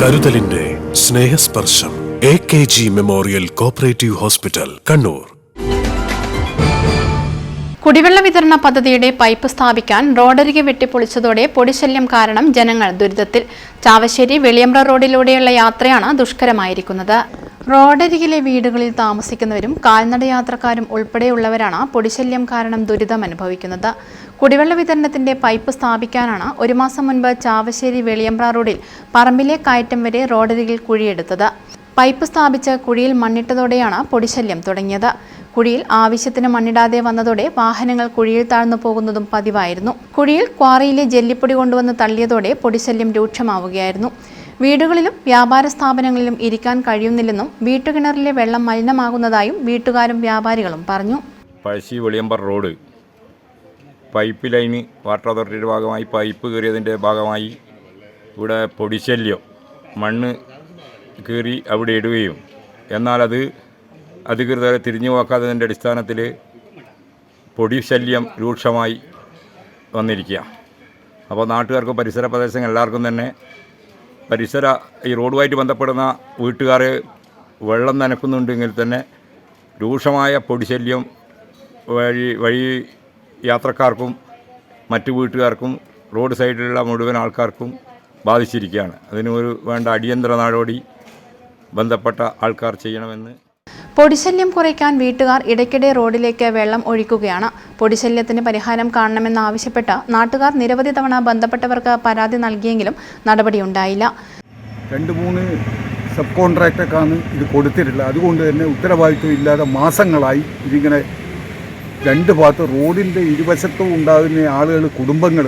കരുതലിന്റെ Snehasparsham. A K G memorial cooperative hospital Kannur. കുടിവെള്ള വിതരണ പദ്ധതിയുടെ പൈപ്പ് സ്ഥാപിക്കാൻ റോഡരികെ വെട്ടിപ്പൊളിച്ചതോടെ പൊടിശല്യം കാരണം ജനങ്ങൾ ദുരിതത്തിൽ. ചാവശ്ശേരി വെളിയമ്പ്ര റോഡിലൂടെയുള്ള യാത്രയാണ് ദുഷ്കരമായിരിക്കുന്നത്. റോഡരികിലെ വീടുകളിൽ താമസിക്കുന്നവരും കാൽനടയാത്രക്കാരും ഉൾപ്പെടെയുള്ളവരാണ് പൊടിശല്യം കാരണം ദുരിതം അനുഭവിക്കുന്നത്. കുടിവെള്ള വിതരണത്തിന്റെ പൈപ്പ് സ്ഥാപിക്കാനാണ് ഒരു മാസം മുൻപ് ചാവശ്ശേരി വെളിയമ്പ്ര റോഡിൽ പറമ്പിലെ കയറ്റം വരെ റോഡരികിൽ കുഴിയെടുത്തത്. പൈപ്പ് സ്ഥാപിച്ച് കുഴിയിൽ മണ്ണിട്ടതോടെയാണ് പൊടിശല്യം തുടങ്ങിയത്. കുഴിയിൽ ആവശ്യത്തിന് മണ്ണിടാതെ വന്നതോടെ വാഹനങ്ങൾ കുഴിയിൽ താഴ്ന്നു പോകുന്നതും പതിവായിരുന്നു. കുഴിയിൽ ക്വാറിയിലെ ജെല്ലിപ്പൊടി കൊണ്ടുവന്ന് തള്ളിയതോടെ പൊടിശല്യം രൂക്ഷമാവുകയായിരുന്നു. വീടുകളിലും വ്യാപാര സ്ഥാപനങ്ങളിലും ഇരിക്കാൻ കഴിയുന്നില്ലെന്നും വീട്ടുകിണറിലെ വെള്ളം മലിനമാകുന്നതായും വീട്ടുകാരും വ്യാപാരികളും പറഞ്ഞു. Pazhassi Veliyambar road. Pipe line water അതോറിറ്റിയുടെ ഭാഗമായി പൈപ്പ് കയറിയതിന്റെ ഭാഗമായി ഇവിടെ പൊടിശല്യം. മണ്ണ് കീറി അവിടെ ഇടുകയും. എന്നാൽ അത് അധികൃതരെ തിരിഞ്ഞു നോക്കാത്തതിന്റെ അടിസ്ഥാനത്തിൽ പൊടിശല്യം രൂക്ഷമായി വന്നിരിക്കുക അപ്പോൾ നാട്ടുകാർക്കും പരിസര പ്രദേശങ്ങൾ എല്ലാവർക്കും തന്നെ പരിസര ഈ റോഡുമായിട്ട് ബന്ധപ്പെടുന്ന വീട്ടുകാർ വെള്ളം നനക്കുന്നുണ്ടെങ്കിൽ തന്നെ രൂക്ഷമായ പൊടിശല്യം വഴി വഴി യാത്രക്കാർക്കും മറ്റു വീട്ടുകാർക്കും റോഡ് സൈഡിലുള്ള മുഴുവൻ ആൾക്കാർക്കും ബാധിച്ചിരിക്കുകയാണ്. അതിന് ഒരു വേണ്ട അടിയന്തര നടപടി ബന്ധപ്പെട്ട ആൾക്കാർ ചെയ്യണമെന്ന് പൊടിശല്യം കുറയ്ക്കാൻ വീട്ടുകാർ ഇടയ്ക്കിടെ റോഡിലേക്ക് വെള്ളം ഒഴിക്കുകയാണ്. പൊടിശല്യത്തിന് പരിഹാരം കാണണമെന്നാവശ്യപ്പെട്ട് നാട്ടുകാർ നിരവധി തവണ ബന്ധപ്പെട്ടവർക്ക് പരാതി നൽകിയെങ്കിലും നടപടിയുണ്ടായില്ല. രണ്ട് മൂന്ന് സബ് കോൺട്രാക്ടർക്കാണ് ഇത് കൊടുത്തിട്ടുള്ളത്. അതുകൊണ്ട് തന്നെ ഉത്തരവാദിത്വം ഇല്ലാതെ മാസങ്ങളായി ഇതിങ്ങനെ രണ്ട് ഭാഗത്ത് റോഡിന്റെ ഇരുവശത്തും ഉണ്ടാകുന്ന ആളുകൾ കുടുംബങ്ങൾ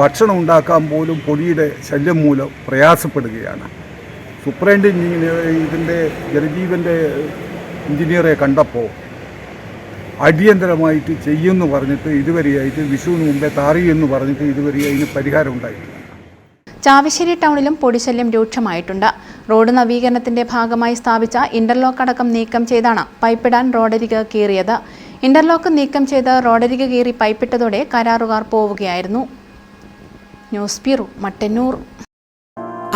ഭക്ഷണം ഉണ്ടാക്കാൻ പോലും പൊടിയുടെ ശല്യം മൂലം പ്രയാസപ്പെടുകയാണ്. സൂപ്രണ്ട് ഇതിന്റെ ജലജീവന്റെ എഞ്ചിനീയറെ കണ്ടപ്പോൾ അടിയന്തരമായിട്ട് ചെയ്യുമെന്ന് പറഞ്ഞിട്ട് ഇതുവരെയായിട്ട് വിഷുവിന് മുമ്പേ താറി എന്ന് പറഞ്ഞിട്ട് ഇതുവരെ അതിന് പരിഹാരം ഉണ്ടായിട്ടില്ല. ചാവശ്ശേരി ടൗണിലും പൊടിശല്യം രൂക്ഷമായിട്ടുണ്ട്. റോഡ് നവീകരണത്തിന്റെ ഭാഗമായി സ്ഥാപിച്ച ഇന്റർലോക്ക് അടക്കം നീക്കം ചെയ്താണ് പൈപ്പിടാൻ റോഡരിക കീറിയത്. ഇന്റർലോക്ക് നീക്കം ചെയ്ത് റോഡരിക കീറി പൈപ്പിട്ടതോടെ കരാറുകാർ പോവുകയായിരുന്നു. News bureau Mattannur.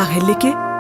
അഹല്യയ്ക്ക്